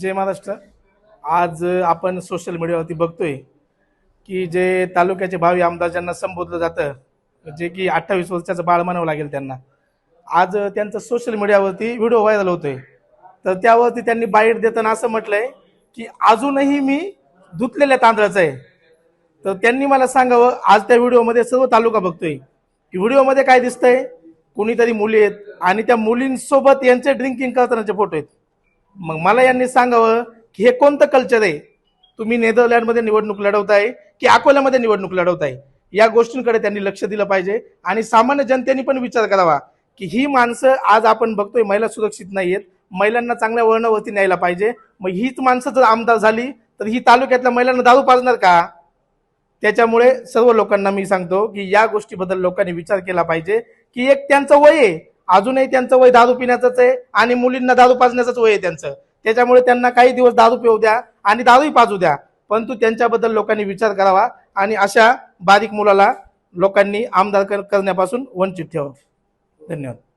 जय महाराष्ट्र. आज आपण सोशल मीडियावरती बघतोय की जे तालुक्याचे भावी आमदार ज्यांना संबोधलं जातं जे की अठ्ठावीस वर्षाचं बाळ म्हणावं लागेल त्यांना. आज त्यांचं सोशल मीडियावरती व्हिडिओ व्हायरल होतोय. तर त्यावरती त्यांनी बाईट देताना असं म्हटलंय की अजूनही मी धुतलेल्या तांदळाचं आहे. तर त्यांनी मला सांगावं आज त्या व्हिडिओमध्ये सर्व तालुका बघतोय. की व्हिडिओमध्ये काय दिसतंय? कुणीतरी मुली आहेत आणि त्या मुलींसोबत यांचे ड्रिंकिंग करतानाचे फोटो आहेत. मग मला यांनी सांगावं की हे कोणतं कल्चर आहे? तुम्ही नेदरलँडमध्ये निवडणूक लढवताय की अकोल्यामध्ये निवडणूक लढवताय? या गोष्टींकडे त्यांनी लक्ष दिलं पाहिजे आणि सामान्य जनतेने पण विचार करावा की ही माणसं आज आपण बघतोय महिला सुरक्षित नाहीयेत. महिलांना चांगल्या वळणावरती न्यायला पाहिजे. मग हीच माणसं जर आमदार झाली तर ही तालुक्यातल्या महिलांना दारू पाजणार का? त्याच्यामुळे सर्व लोकांना मी सांगतो की या गोष्टीबद्दल लोकांनी विचार केला पाहिजे की एक त्यांचं वय आहे. अजूनही त्यांचं वय दारू पिण्याचंच आहे आणि मुलींना दारू पाजण्याचंच वय आहे त्यांचं. त्याच्यामुळे त्यांना काही दिवस दारू पिऊ द्या आणि दारूही पाजू द्या. परंतु त्यांच्याबद्दल लोकांनी विचार करावा आणि अशा बारीक मुलाला लोकांनी आमदार कर- करण्यापासून वंचित ठेवावं धन्यवाद.